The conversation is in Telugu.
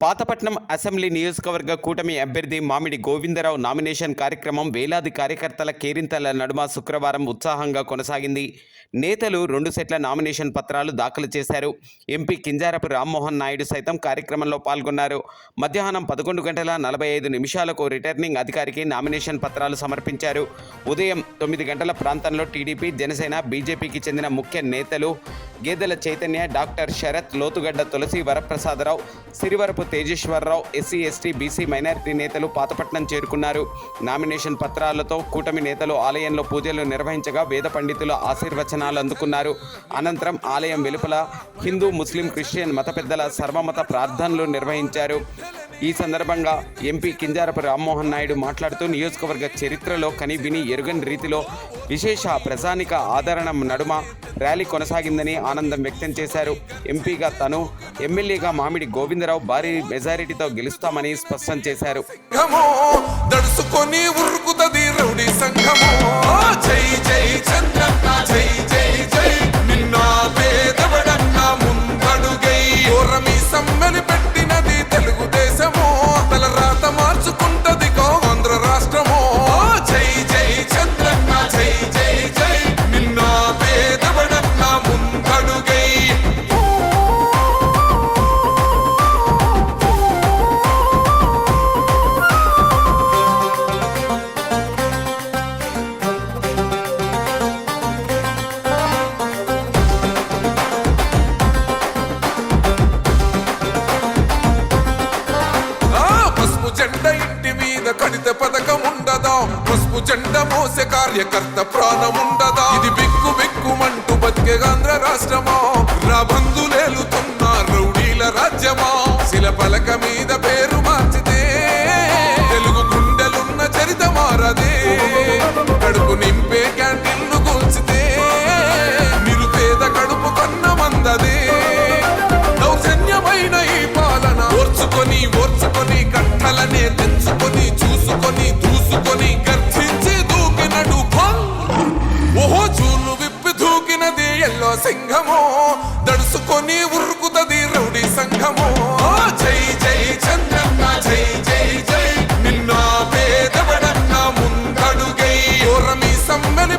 పాతపట్నం అసెంబ్లీ నియోజకవర్గ కూటమి అభ్యర్థి మామిడి గోవిందరావు నామినేషన్ కార్యక్రమం వేలాది కార్యకర్తల కేరింతల నడుమ శుక్రవారం ఉత్సాహంగా కొనసాగింది. నేతలు రెండు సెట్ల నామినేషన్ పత్రాలు దాఖలు చేశారు. ఎంపీ కింజారపు రామ్మోహన్ నాయుడు సైతం కార్యక్రమంలో పాల్గొన్నారు. మధ్యాహ్నం పదకొండు గంటల నలభై ఐదు నిమిషాలకు రిటర్నింగ్ అధికారికి నామినేషన్ పత్రాలు సమర్పించారు. ఉదయం తొమ్మిది గంటల ప్రాంతంలో టీడీపీ జనసేన బీజేపీకి చెందిన ముఖ్య నేతలు Gedela Chaitanya doctor Sarath Lothugadda Tulasi Varaprasadarao Sirivarapu Tejeswararao SC ST BC minority నేతలు పాతపట్నం చేరుకున్నారు. నామినేషన్ పత్రాలతో కూటమి నేతలు ఆలయంలో పూజలు నిర్వహించగా వేద పండితుల ఆశీర్వచనాలు అందుకున్నారు. అనంతరం ఆలయం వెలుపల హిందూ ముస్లిం క్రిస్టియన్ మత పెద్దల సర్వమత ప్రార్థనలు నిర్వహించారు. ఈ సందర్భంగా ఎంపీ కింజారపు రామ్మోహన్ నాయుడు మాట్లాడుతూ నియోజకవర్గ చరిత్రలో కని విని ఎరుగని రీతిలో విశేష ప్రజానిక ఆదరణ నడుమ ర్యాలీ కొనసాగిందని ఆనందం వ్యక్తం చేశారు. ఎంపీగా తను ఎమ్మెల్యేగా మామిడి గోవిందరావు భారీ మెజారిటీతో గెలుస్తామని స్పష్టం చేశారు. దడుసుకొని ఉరుకుతది రౌడీ జై జై చంద్రప్ప త్యాగముండదా పసుపు జెండ మోసే కార్యకర్త ప్రాణముండదా? ఇది బిక్కు బిక్కుమంటూ బతికే ఆంధ్ర రాష్ట్రమా? రా బంధులేలుతున్న రౌడీల రాజ్యమా? శిల పలక మీద పేరు మార్చితే తెలుగు గుండెలున్న చరిత మారదే. కడుపు నింపే క్యాంటీన్లు కూల్చితే నిరుపేద కడుపు కన్న మందదే. దౌర్జన్యమైన ఈ పాలన ఓర్చుకొని ఓర్చుకొని ఎల్లో సింహము దడుసుకొని ఉరుకుతది రౌడి సంఘము. జై జై చంద్రన్న జై జై జై నిన్న పేదవడన్న ముందడుగై ఓరమి సమ్మెని